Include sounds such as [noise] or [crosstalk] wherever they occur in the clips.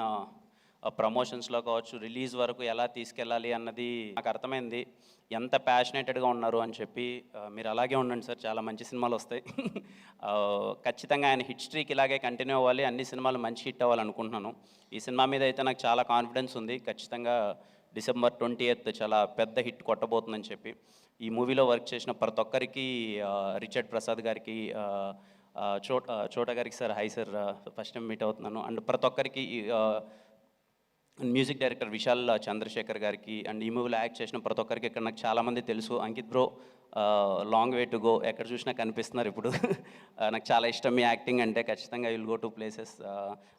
నా ప్రమోషన్స్లో కావచ్చు రిలీజ్ వరకు ఎలా తీసుకెళ్ళాలి అన్నది నాకు అర్థమైంది. ఎంత ప్యాషనేటెడ్గా ఉన్నారు అని చెప్పి మీరు అలాగే ఉండండి సార్ చాలా మంచి సినిమాలు వస్తాయి. ఖచ్చితంగా ఆయన హిస్టరీకి ఇలాగే కంటిన్యూ అవ్వాలి అన్ని సినిమాలు మంచి హిట్ అవ్వాలనుకుంటున్నాను ఈ సినిమా మీద అయితే నాకు చాలా కాన్ఫిడెన్స్ ఉంది. ఖచ్చితంగా డిసెంబర్ ట్వంటీ ఎయిత్ చాలా పెద్ద హిట్ కొట్టబోతుందని చెప్పి. ఈ మూవీలో వర్క్ చేసిన ప్రతి ఒక్కరికి రిచర్డ్ ప్రసాద్ గారికి చోట చోట గారికి sir hi sir first time meet అవుతున్నాను. అండ్ ప్రతి ఒక్కరికి ఈ, మ్యూజిక్ డైరెక్టర్ విశాల్ చంద్రశేఖర్ గారికి అండ్ ఈ మూవీలో యాక్ట్ చేసిన ప్రతి ఒక్కరికి ఇక్కడ నాకు చాలామంది తెలుసు. Ankit bro long way to go ఎక్కడ చూసినా కనిపిస్తున్నారు ఇప్పుడు. [laughs] నాకు చాలా ఇష్టం మీ యాక్టింగ్ అంటే. ఖచ్చితంగా will go to places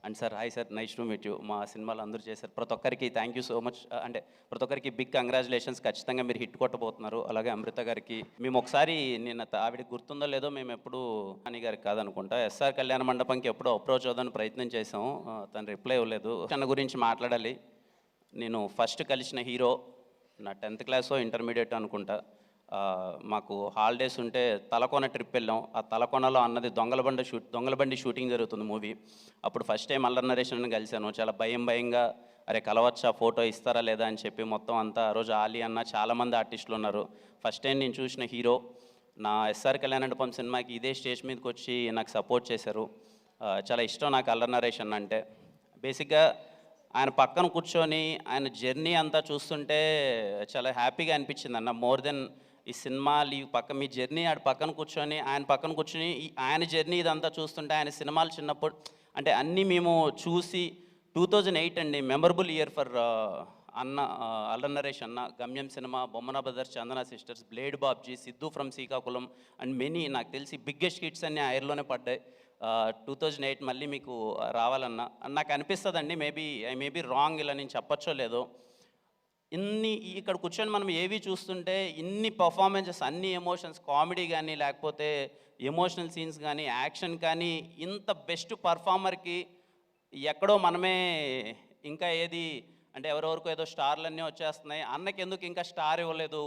and sir hi sir nice to meet you మా సినిమాలు అందరూ చేశారు. ప్రతి ఒక్కరికి థ్యాంక్ యూ సో మచ్ అంటే ప్రతి ఒక్కరికి బిగ్ కంగ్రాచులేషన్స్ ఖచ్చితంగా మీరు హిట్ కొట్టబోతున్నారు. అలాగే అమృత గారికి. మేము ఒకసారి నిన్న త- గుర్తుందో లేదో మేము ఎప్పుడు అని గారికి కాదనుకుంటా. ఎస్ఆర్ కళ్యాణ మండపంకి ఎప్పుడో అప్రోచ్ అవుదాని ప్రయత్నం చేసాం తను రిప్లై ఇవ్వలేదు. తన గురించి మాట్లాడాలి నేను ఫస్ట్ కలిసిన హీరో నా టెన్త్ క్లాసో ఇంటర్మీడియట్ అనుకుంటా. మాకు హాలిడేస్ ఉంటే తలకోన ట్రిప్ వెళ్ళాం. ఆ తలకోనలో అన్నది దొంగలబండి షూట్ దొంగలబండి షూటింగ్ జరుగుతుంది మూవీ అప్పుడు ఫస్ట్ టైం అల్లర్ నరేషన్ కలిశాను. చాలా భయం భయంగా అరే కలవచ్చా ఫోటో ఇస్తారా లేదా? అని చెప్పి మొత్తం అంతా ఆ రోజు ఆలీ అన్న చాలామంది ఆర్టిస్టులు ఉన్నారు. ఫస్ట్ టైం నేను చూసిన హీరో నా ఎస్ఆర్ కళ్యాణ్ మండపం సినిమాకి ఇదే స్టేజ్ మీదకి వచ్చి నాకు సపోర్ట్ చేశారు. చాలా ఇష్టం నాకు అల్లర్ నరేషన్ అంటే. బేసిక్గా ఆయన పక్కన కూర్చొని ఆయన జర్నీ అంతా చూస్తుంటే చాలా హ్యాపీగా అనిపించింది అన్న. మోర్ దెన్ ఈ సినిమాలు ఈ పక్క మీ జర్నీ ఆడ పక్కన కూర్చొని ఆయన పక్కన కూర్చొని ఈ- ఆయన జర్నీ ఇదంతా చూస్తుంటే ఆయన సినిమాలు చిన్నప్పుడు అంటే అన్నీ మేము చూసి టూ థౌజండ్ ఎయిట్ అండి మెమరబుల్ ఇయర్ ఫర్ అన్న uh, అల్లనరేష్ అల్ల నరేష్ అన్న గమ్యం సినిమా Bommana brothers Chandana sisters blade Babji Siddhu from Srikakulam and many నాకు తెలిసి బిగ్గెస్ట్ హిట్స్ అన్ని ఆ ఇయర్లోనే పడ్డాయి. టూ థౌజండ్ ఎయిట్ మళ్ళీ మీకు రావాలన్నా. నాకు అనిపిస్తుందండి మేబీ ఐ మేబీ రాంగ్ ఇలా నేను చెప్పచ్చో లేదో. ఇన్ని ఇక్కడ కూర్చొని మనం ఏవి చూస్తుంటే ఇన్ని పర్ఫార్మెన్సెస్ అన్ని ఎమోషన్స్ కామెడీ కానీ లేకపోతే ఎమోషనల్ సీన్స్ కానీ యాక్షన్ కానీ ఇంత బెస్ట్ పర్ఫార్మర్కి ఎక్కడో మనమే ఇంకా ఏది అంటే ఎవరెవరికో ఏదో స్టార్లన్నీ వచ్చేస్తున్నాయి. అన్నకి ఎందుకు ఇంకా స్టార్ ఇవ్వలేదు?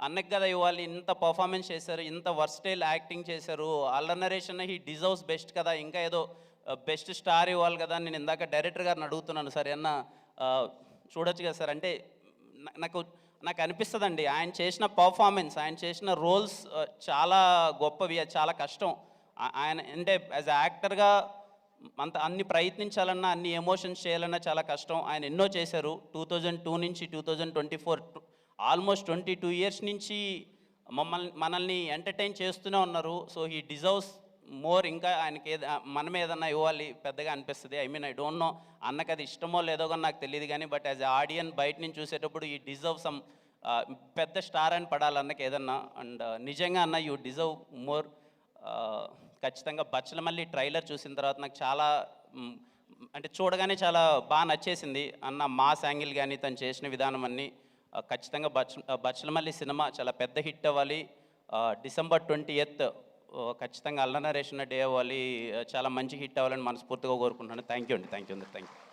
అన్నకి కదా ఇవ్వాలి ఇంత పర్ఫార్మెన్స్ చేశారు ఇంత వర్స్టైల్ యాక్టింగ్ చేశారు. అల్ల నరేషన్ హీ డిజర్వ్స్ బెస్ట్ కదా. ఇంకా ఏదో బెస్ట్ స్టార్ ఇవ్వాలి కదా నేను ఇందాక డైరెక్టర్ గారిని అడుగుతున్నాను. సార్ అన్న చూడొచ్చు కదా సార్. అంటే నాకు నాకు అనిపిస్తుందండి. ఆయన చేసిన పర్ఫార్మెన్స్ ఆయన చేసిన రోల్స్ చాలా గొప్పవి చాలా కష్టం. ఆయన అంటే యాజ్ యాక్టర్గా అంత అన్ని ప్రయత్నించాలన్నా అన్ని ఎమోషన్స్ చేయాలన్నా చాలా కష్టం. ఆయన ఎన్నో చేశారు. టూ థౌజండ్ టూ నుంచి two thousand twenty four almost twenty two years నుంచి మమ్మల్ని మనల్ని ఎంటర్టైన్ చేస్తూనే ఉన్నారు. సో హీ డిజర్వ్స్ మోర్ ఇంకా ఆయనకి ఏద మనం ఏదన్నా ఇవ్వాలి పెద్దగా అనిపిస్తుంది. I mean I don't know అన్నకి అది ఇష్టమో లేదో కానీ నాకు తెలియదు కానీ బట్ యాజ్ ఆడియన్ బయట నుంచి చూసేటప్పుడు ఈ డిజర్వ్ సమ్ పెద్ద స్టార్ అని పడాలి అన్నకి ఏదన్నా. అండ్ నిజంగా అన్న యూ డిజర్వ్ మోర్ ఖచ్చితంగా బచ్చల మళ్ళీ ట్రైలర్ చూసిన తర్వాత నాకు చాలా అంటే చూడగానే చాలా బాగా నచ్చేసింది. అన్న మాస్ యాంగిల్ కానీ తను చేసిన విధానం అన్నీ. ఖచ్చితంగా బచ్ బచ్చలమల్లి సినిమా చాలా పెద్ద హిట్ అవ్వాలి. డిసెంబర్ ట్వంటీ ఎయిత్ ఖచ్చితంగా అల్లనరేషన్ డే అవ్వాలి. చాలా మంచి హిట్ అవ్వాలని మనస్ఫూర్తిగా కోరుకుంటున్నాను. థ్యాంక్ యూ అండి. థ్యాంక్ యూ అండి థ్యాంక్ యూ